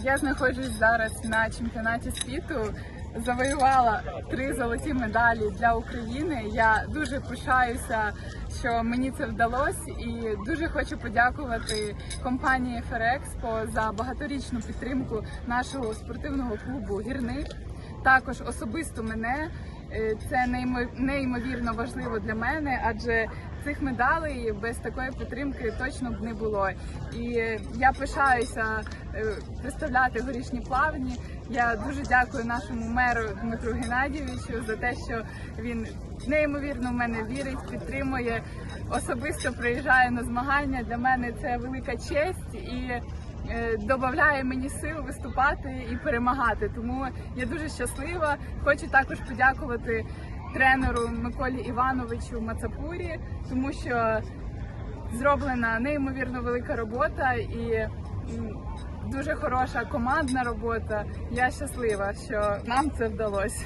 Я знаходжусь зараз на чемпіонаті світу. Завоювала три золоті медалі для України. Я дуже пишаюся, що мені це вдалося, і дуже хочу подякувати компанії Ферекспо за багаторічну підтримку нашого спортивного клубу Гірник. Також особисто мене це неймо- неймовірно важливо для мене, адже цих медалей без такої підтримки точно б не було. І е, я пишаюся е, представляти горішні плавні. Я дуже дякую нашому меру Дмитру Геннадійовичу за те, що він неймовірно в мене вірить, підтримує. Особисто приїжджає на змагання. Для мене це велика честь і е, додає мені сил виступати і перемагати. Тому я дуже щаслива. Хочу також подякувати тренеру Миколі Івановичу Мацапурі, тому що зроблена неймовірно велика робота і дуже хороша командна робота. Я щаслива, що нам це вдалося.